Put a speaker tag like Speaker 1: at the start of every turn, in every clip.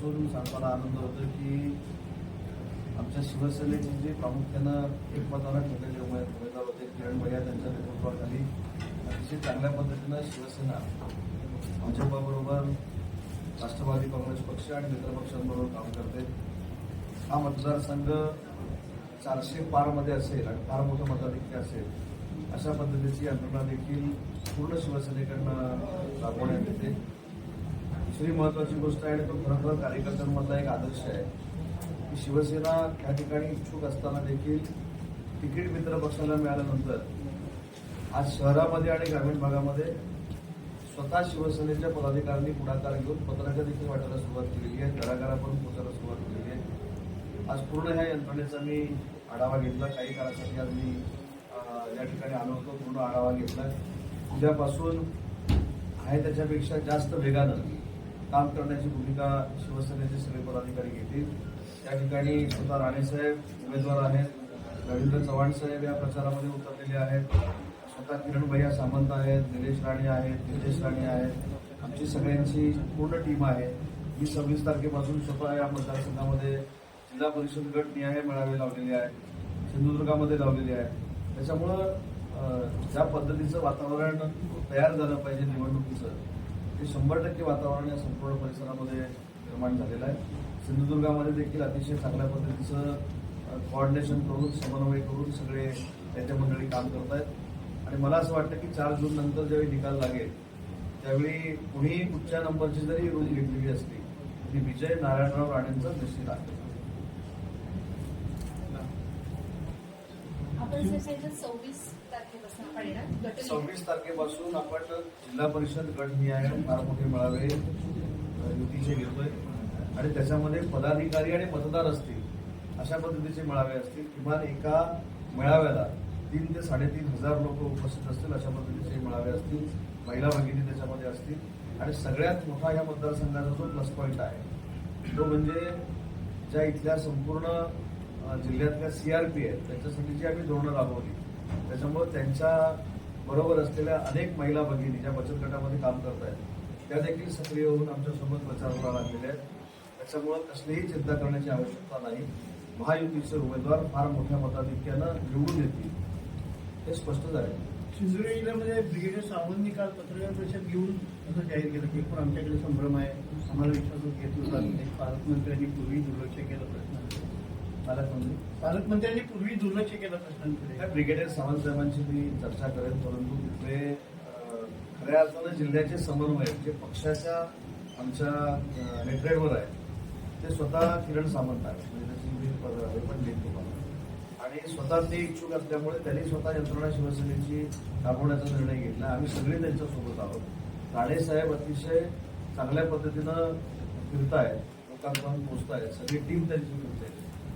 Speaker 1: मनापासून सांगताना आनंद होतो की आमच्या शिवसेनेचे जे प्रामुख्यानं एकमतानं ठरलेले उमेद उमेदवार होते किरण भैया त्यांच्या नेतृत्वाखाली. अतिशय चांगल्या पद्धतीनं शिवसेना भाजपाबरोबर राष्ट्रवादी काँग्रेस पक्ष आणि मित्रपक्षांबरोबर काम करते. हा मतदारसंघ चारशे पारमध्ये असेल आणि फार मोठं मताधिक्य असेल अशा पद्धतीची यंत्रणा देखील पूर्ण शिवसेनेकडनं राबवण्यात येते. दुसरी महत्वाची गोष्ट आहे आणि तो खरोखर कार्यकर्त्यांमधला एक आदर्श आहे. की शिवसेना या ठिकाणी इच्छुक असताना देखील तिकीट मित्र पक्षाला मिळाल्यानंतर आज शहरामध्ये आणि ग्रामीण भागामध्ये स्वतः शिवसेनेच्या पदाधिकाऱ्यांनी पुढाकार घेऊन पत्रकं देखील वाटायला सुरुवात केलेली आहे. घराघरापर्यंत पोहोचायला सुरुवात केलेली आहे. आज पूर्ण ह्या यंत्रणेचा मी आढावा घेतला. काही काळासाठी आज मी या ठिकाणी आलो होतो. पूर्ण आढावा घेतला. उद्यापासून आहे त्याच्यापेक्षा जास्त वेगानं काम करण्याची भूमिका शिवसेनेचे सगळे पदाधिकारी घेतील. त्या ठिकाणी स्वतः राणेसाहेब उमेदवार आहेत. रवींद्र चव्हाण साहेब या प्रचारामध्ये उतरलेले आहेत. स्वतः किरण भैया सामंत आहेत निलेश राणे आहेत नितेश राणे आहेत. आमची सगळ्यांची पूर्ण टीम आहे. मी सव्वीस तारखेपासून स्वतः या मतदारसंघामध्ये जिल्हा परिषद गट न्याय मेळावे लावलेले आहेत सिंधुदुर्गामध्ये लावलेले आहेत. त्याच्यामुळं ज्या पद्धतीचं वातावरण तयार झालं पाहिजे निवडणुकीचं ते शंभर टक्के वातावरण या संपूर्ण परिसरामध्ये निर्माण झालेलं आहे. सिंधुदुर्गामध्ये देखील अतिशय चांगल्या पद्धतीचं कॉर्डिनेशन करून समन्वय करून सगळे नेते मंडळी काम करत आहेत. आणि मला असं वाटतं की चार जून नंतर ज्यावेळी निकाल लागेल त्यावेळी कुणीही कुठच्या नंबरची जरी रोजी घेतलेली असली तरी विजय नारायणराव राणेंचा निश्चित आहे
Speaker 2: आपण जर सांगितलं सव्वीस तारखेपासून आपण
Speaker 1: जिल्हा परिषद गट निहाय फार मोठे मेळावे युतीचे घेतोय. आणि त्याच्यामध्ये पदाधिकारी आणि मतदार असतील अशा पद्धतीचे मेळावे असतील. किमान एका मेळाव्याला तीन ते साडेतीन हजार लोक उपस्थित असतील अशा पद्धतीचे मेळावे असतील. महिला भगिनी त्याच्यामध्ये असतील. आणि सगळ्यात मोठा या मतदारसंघाचा जो प्लस पॉईंट आहे तो म्हणजे ज्या इथल्या संपूर्ण जिल्ह्यातल्या सीआरपी आहेत त्यांच्यासाठी जी आम्ही धोरणं राबवली त्याच्यामुळे त्यांच्या बरोबर असलेल्या अनेक महिला भगिनी ज्या बचत गटामध्ये काम करत आहेत त्या देखील सक्रिय होऊन आमच्यासोबत प्रचाराला लागलेल्या आहेत. त्याच्यामुळं कसलीही चिंता करण्याची आवश्यकता नाही. महायुतीचे उमेदवार फार मोठ्या मताधिक्यानं निवडून येतील हे स्पष्ट झाले
Speaker 3: सिंधुदुर्ग जिल्ह्यामध्ये ब्रिगेडियर सावंतनी काल पत्रकार परिषद घेऊन असं जाहीर केलं. की पण आमच्याकडे संभ्रम आहे. आम्हाला विश्वासात घेतलं जात नाही पालकमंत्र्यांनी पूर्वी दुर्लक्ष केलं प्रश्नांकडे
Speaker 1: पालकमंत्री.
Speaker 3: पालकमंत्र्यांनी पूर्वी दुर्लक्ष केलं प्रश्नांकडे.
Speaker 1: ब्रिगेडियर सावंत साहेबांची मी चर्चा करेन परंतु तिथले खऱ्या अर्थानं जिल्ह्याचे समन्वय जे पक्षाच्या आमच्या नेटरेटवर आहे ते स्वतः किरण सामंत आहेत. म्हणजे त्याची मी पद- पण देईन तुम्हाला. आणि स्वतः ते इच्छुक असल्यामुळे त्यांनी स्वतः यंत्रणा शिवसेनेची राबवण्याचा निर्णय घेतला. आम्ही सगळे त्यांच्यासोबत आहोत. राणे साहेब अतिशय चांगल्या पद्धतीनं फिरतायत लोकांपर्यंत पोहोचतायत सगळी टीम त्यांची फिरते.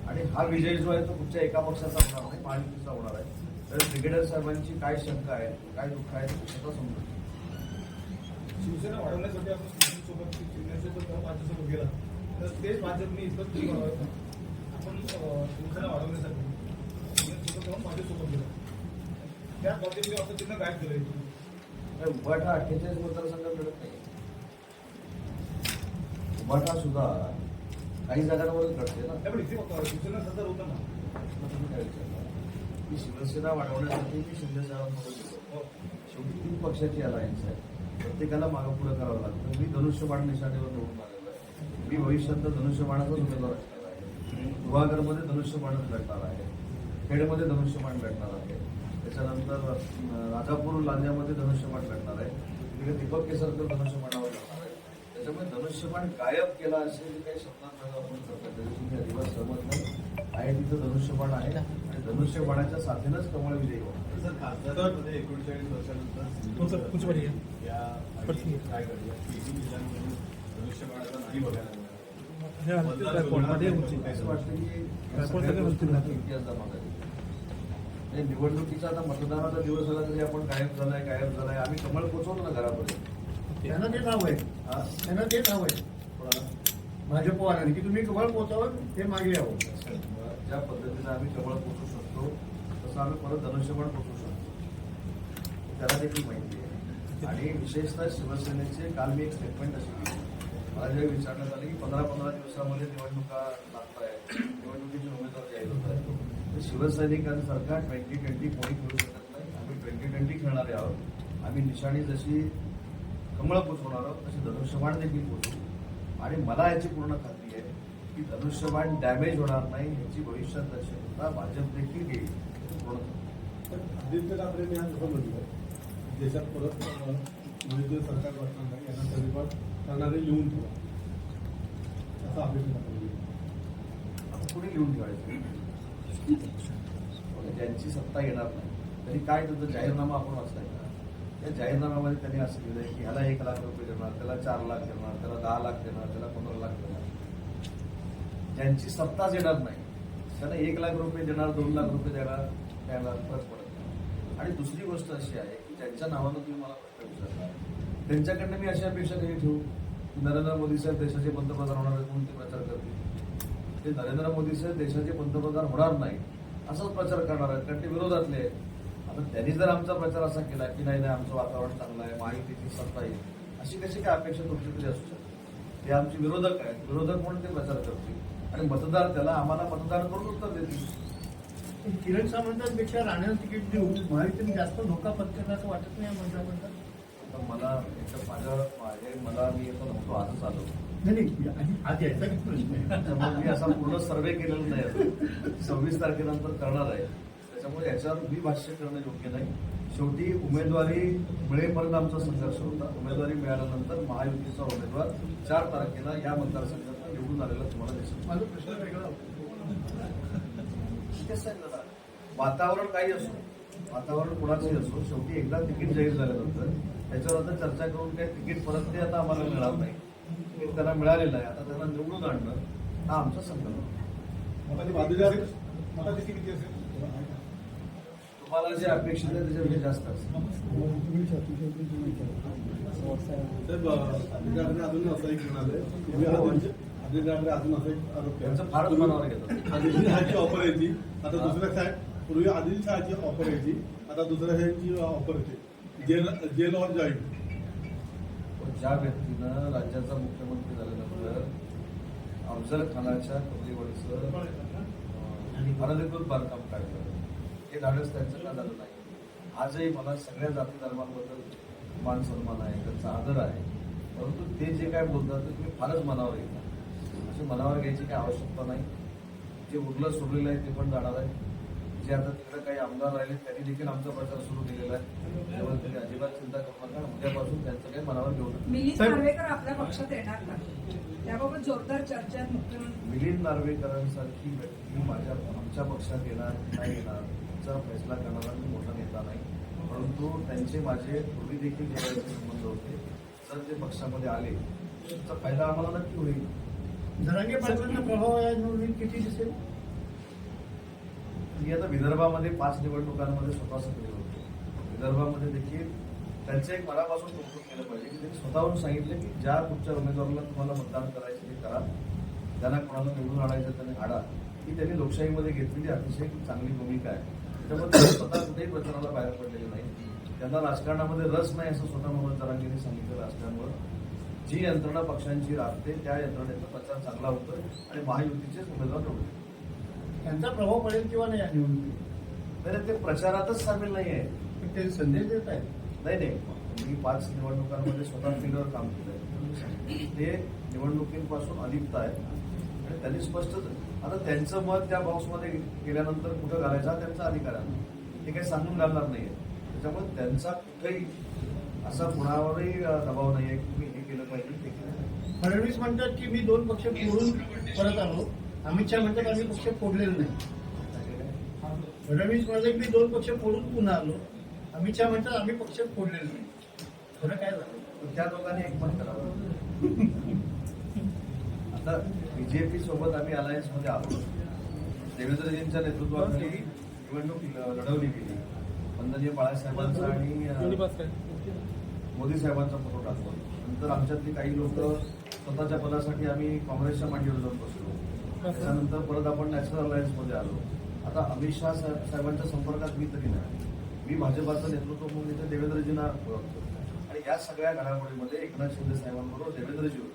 Speaker 1: आणि हा विजय जो आहे तो कुठच्या एका पक्षाचा होणार नाही महायुतीचा होणार आहे. तर ब्रिगेडियर साहेबांची काय शंका आहे काय दुःख आहे ते स्वतः समजून
Speaker 4: शिवसेना वाढवण्यासाठी आपण शिवसेनेसोबत शिवसेनेसोबत भाजपसोबत गेला. तर तेच भाजपने इतकं. आपण शिवसेना वाढवण्यासाठी जाऊन भाजपसोबत गेलो. त्या पद्धतीने असं त्यांना गायब केलं
Speaker 1: उभाटा अठ्ठेचाळीस मतदारसंघात लढत नाही उभाटा सुद्धा काही जागांवरच घडते ना. तुम्ही काय विचारता? शिवसेना वाढवण्यासाठी मी शिंदे गेलो.
Speaker 4: हो.
Speaker 1: शेवटी तीन पक्षाची अलायन्स आहे. प्रत्येकाला मागं पुढे करावं लागतं. मी धनुष्यबाण निशाणीवर निवडून आलेलो आहे. मी भविष्यात धनुष्यबाणाचाच उमेदवार असणार आहे. गुहागरमध्ये धनुष्यबाणच लढणार आहे. खेडमध्ये धनुष्यबाण लढणार आहे. त्याच्यानंतर राजापूर लांज्यामध्ये धनुष्यबाण लढणार आहे. तिकडे दीपक केसरकर आहे त्याच्यामुळे धनुष्यबाण गायब केला असेल काही शब्दांत आपण करतो अजिबात सहमत नाही आहे तिथं धनुष्यबाण आहे आणि धनुष्यबाणाच्या साथीनंच कमळ विजयी
Speaker 5: सर खासदारांमध्ये एकोणचाळीस वर्षानंतर. या काय धनुष्यबाणाचा नाही बघायला मिळाला.
Speaker 4: होती?
Speaker 5: नाही.
Speaker 1: असं वाटतं की? इतिहास निवडणुकीचा आता मतदानाचा दिवस आला तरी आपण गायब झालाय गायब झालाय आम्ही कमळ पोचवतो ना घरापर्यंत
Speaker 3: त्यांना ते नाव आहे
Speaker 1: हा?
Speaker 3: त्यांना ते नाव आहे
Speaker 1: कोणाला?
Speaker 3: भाजपवाल्यांनी की तुम्ही कमळ पोचावं ते मागे यावं.
Speaker 1: ज्या पद्धतीने आम्ही कमळ पोचू शकतो तसं आम्ही परत धनुष्यबाण पोचू शकतो. त्याला देखील माहिती आहे. आणि विशेषतः शिवसेनेचे काल मी एक स्टेटमेंट अशी केली. मला जे विचारण्यात आलं की पंधरा पंधरा दिवसामध्ये निवडणुका लागत आहेत निवडणुकीचे उमेदवार जाहीर होत आहेत तर शिवसैनिकांसारखा ट्वेंटी ट्वेंटी कोणी खेळू शकत नाही. आम्ही ट्वेंटी ट्वेंटी खेळणारे आहोत. आम्ही निशाणी जशी कमळ पोचवणार आहोत तशी धनुष्यबाण देखील पोचवू आणि मला याची पूर्ण खात्री आहे की धनुष्यबाण डॅमेज होणार नाही याची भविष्यात दर्शकता भाजप देखील घेईल.
Speaker 6: आदित्य ठाकरेंनी आज असं म्हटलं देशात परत मोदीचं सरकार बसणार नाही यांना तरीपण करणारे लिहून ठेवा. असं ठाकरे
Speaker 1: आता कुणी लिहून ठेवायचं? ज्यांची सत्ता येणार नाही. तरी काय त्याचा जाहीरनामा आपण वाचलाय का? त्या जाहीरनाम्यामध्ये त्यांनी असं लिहिलंय की ह्याला एक लाख रुपये देणार त्याला चार लाख देणार त्याला दहा लाख देणार त्याला पंधरा लाख देणार. ज्यांची सत्ताच येणार नाही त्यांना एक लाख रुपये देणार दोन लाख रुपये देणार त्यांना फरक पडत नाही. आणि दुसरी गोष्ट अशी आहे की ज्यांच्या नावानं तुम्ही मला प्रश्न विचारला त्यांच्याकडनं मी अशी अपेक्षा कधी ठेवू की नरेंद्र मोदी साहेब देशाचे पंतप्रधान होणार म्हणून ते प्रचार करतील? ते नरेंद्र मोदी साहेब देशाचे पंतप्रधान होणार नाही असाच प्रचार करणार आहेत. कारण ते विरोधातले आहेत. आता त्यांनी जर आमचा प्रचार असा केला की नाही नाही आमचं वातावरण चांगलं आहे माहितीची सत्ता येईल अशी कशी काय अपेक्षा तुमच्याकडे असू शकते? ते आमचे विरोधक आहेत. विरोधक म्हणून ते प्रचार करतील. आणि मतदार त्याला आम्हाला मतदान करून उत्तर देतील.
Speaker 3: किरण सामंतांपेक्षा राण्याला तिकीट देऊ महायुतीने जास्त धोका पत्करला असं वाटत नाही
Speaker 1: तर मला एक माझ्या माझे मला मी येतो नव्हतो आजच आलो.
Speaker 3: नाही नाही आधी- याचा प्रश्न आहे.
Speaker 1: मी असा पूर्ण सर्वे केलेला नाही सव्वीस तारखेनंतर करणार आहे. त्याच्यामुळे याच्यावर मी भाष्य करणं योग्य नाही. शेवटी उमेदवारी मिळेपर्यंत आमचा संघर्ष होता. उमेदवारी मिळाल्यानंतर महायुतीचा उमेदवार चार तारखेला या मतदारसंघात निवडून आलेला तुम्हाला दिसेल.
Speaker 3: माझा प्रश्न वेगळा?
Speaker 1: वातावरण काही असो वातावरण कोणाचंही असो शेवटी एकदा तिकीट जाहीर झाल्यानंतर त्याच्यावर आता चर्चा करून काही तिकीट परत ते आता आम्हाला मिळणार नाही. त्यांना मिळालेलं आहे आता त्यांना निवडून आणणं हा आमचा संकल्प. तुम्हाला जे अपेक्षित आहे त्याच्यापेक्षा जास्त
Speaker 6: अजून असं एक म्हणाले आदित्य ठाकरे अजून असं एक आरोप केला.
Speaker 1: त्यांचं फारच मनावर घेतात
Speaker 6: आदिल शहाची ऑफर यायची आता दुसऱ्या साहेब पूर्वी आदिल शहाची ऑफर यायची आता दुसऱ्या साहेबची ऑफर येते जेल जेल ऑर जॉईन
Speaker 1: पण ज्या व्यक्तीनं राज्याचा मुख्यमंत्री झाल्यानंतर अफजल खानाच्या कबरीवरचं अनधिकृत बांधकाम काढलं. हे धाडस त्यांचं का झालं नाही? आजही मला सगळ्या जाती धर्मांबद्दल मान सन्मान आहे त्यांचा आदर आहे. परंतु ते जे काय बोलतात ते तुम्ही फारच मनावर घेता. असे मनावर घ्यायची काही आवश्यकता नाही. जे उरलं सुरलेलं आहे ते पण जाणार आहे. जे आता तिकडे काही आमदार राहिले त्यांनी देखील आमचा प्रचार सुरू केलेला आहे. त्यामुळे तुम्ही अजिबात चिंता करू नका. उद्यापासून त्यांचं काही मनावर घेऊ नका.
Speaker 7: आपल्या पक्षात येणार का? त्याबाबत जोरदार चर्चा मुख्यमंत्री
Speaker 1: मिलिंद नार्वेकरांसारखी व्यक्ती माझ्या आमच्या पक्षात येणार नाही येणार? याचा फैसला करणारा मी मोठा नेता नाही. परंतु त्यांचे माझे पूर्वी देखील जेव्हा संबंध होते जर ते पक्षामध्ये आले त्याचा फायदा आम्हाला नक्की होईल.
Speaker 3: जरांगे पाटलांचा प्रभाव या निवडणुकीत किती दिसेल?
Speaker 1: मी आता विदर्भामध्ये पाच निवडणुकांमध्ये स्वतः सक्रिय होतो. विदर्भामध्ये देखील त्यांचं एक मनापासून कौतुक केलं पाहिजे की त्यांनी स्वतःहून सांगितलं की ज्या कुठच्या उमेदवाराला तुम्हाला मतदान करायचं ते करा. ज्यांना कोणाला निवडून आणायचं त्यांनी आडा ही त्यांनी लोकशाहीमध्ये घेतलेली अतिशय चांगली भूमिका आहे. त्यामुळे ते स्वतः कुठेही प्रचाराला बाहेर पडलेले नाही. त्यांना राजकारणामध्ये रस नाही असं स्वतः जरांगेंनी सांगितलेलं असल्यामुळं जी यंत्रणा पक्षांची राखते त्या यंत्रणेचा प्रचार चांगला होतोय आणि महायुतीचेच उमेदवार निवडले
Speaker 3: त्यांचा प्रभाव पडेल किंवा नाही या निवडणुकीत?
Speaker 1: तर ते प्रचारातच सामील नाही आहे
Speaker 3: ते संदेश देत आहेत.
Speaker 1: नाही नाही. मी पाच निवडणुकांमध्ये स्वतः फील्डवर काम केलंय. ते निवडणुकीपासून अलिप्त आहे आणि त्यांनी स्पष्ट आता त्यांचं मत त्या बॉक्समध्ये गेल्यानंतर कुठं घालायचा त्यांचा अधिकार आहे. ते काही सांगून घालणार नाहीये. त्याच्यामुळे त्यांचा कुठेही असा कुणावरही दबाव नाही आहे की तुम्ही हे केलं पाहिजे ते केलं.
Speaker 3: फडणवीस म्हणतात की मी दोन पक्ष फोडून परत आलो. अमित शहा म्हणतात आम्ही पक्ष फोडलेले नाही. फडणवीस म्हणाले की मी दोन पक्ष फोडून पुन्हा आलो. अमित शहा म्हणतात आम्ही पक्ष फोडलेले नाही. खरं काय झालं?
Speaker 1: त्या दोघांनी एकमत करावं. आता बीजेपी सोबत आम्ही अलायन्समध्ये आलो. देवेंद्रजींच्या नेतृत्वाखाली निवडणूक लढवली गेली. वंदनीय बाळासाहेबांचा आणि मोदी साहेबांचा फोटो टाकतो नंतर आमच्यातली काही लोक स्वतःच्या पदासाठी आम्ही काँग्रेसच्या मांडीवर जाऊन बसलो. त्याच्यानंतर परत आपण नॅशनल अलायन्समध्ये आलो. आता अमित शहा साहेब साहेबांच्या संपर्कात मी तरी नाही. मी भाजपाचं नेतृत्व म्हणून इथे देवेंद्रजींना ओळखतो. आणि या सगळ्या घडामोडीमध्ये एकनाथ शिंदे साहेबांबरोबर देवेंद्रजी होते.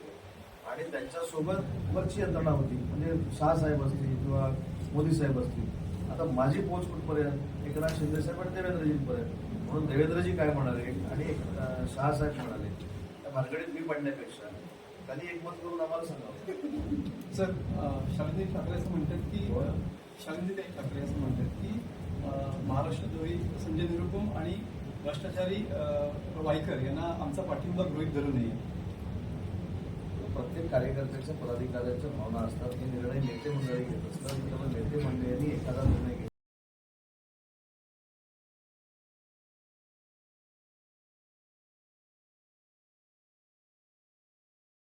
Speaker 1: आणि त्यांच्यासोबत वरची यंत्रणा होती. म्हणजे शाह साहेब असतील किंवा मोदी साहेब असतील. आता माझी पोच कुठपर्यंत? एकनाथ शिंदे साहेब आणि देवेंद्रजींपर्यंत. म्हणून देवेंद्रजी काय म्हणाले? आणि शाह शहासाहेब म्हणाले त्या भानगडीत मी पडण्यापेक्षा त्यांनी एकमत करून आम्हाला सांगावं
Speaker 8: सर शालिनी ठाकरे असं म्हणतात की शालिनी ठाकरे असं म्हणतात की महाराष्ट्र महाराष्ट्रद्रोही संजय निरुपम आणि भ्रष्टाचारी वाईकर यांना आमचा पाठिंबा गृहीत धरू नये.
Speaker 1: प्रत्येक कार्यकर्त्याच्या पदाधिकाऱ्यांच्या भावना असतात. हे निर्णय नेते मंडळी घेत असतात. त्यामुळे नेते मंडळींनी एखादा निर्णय घेतला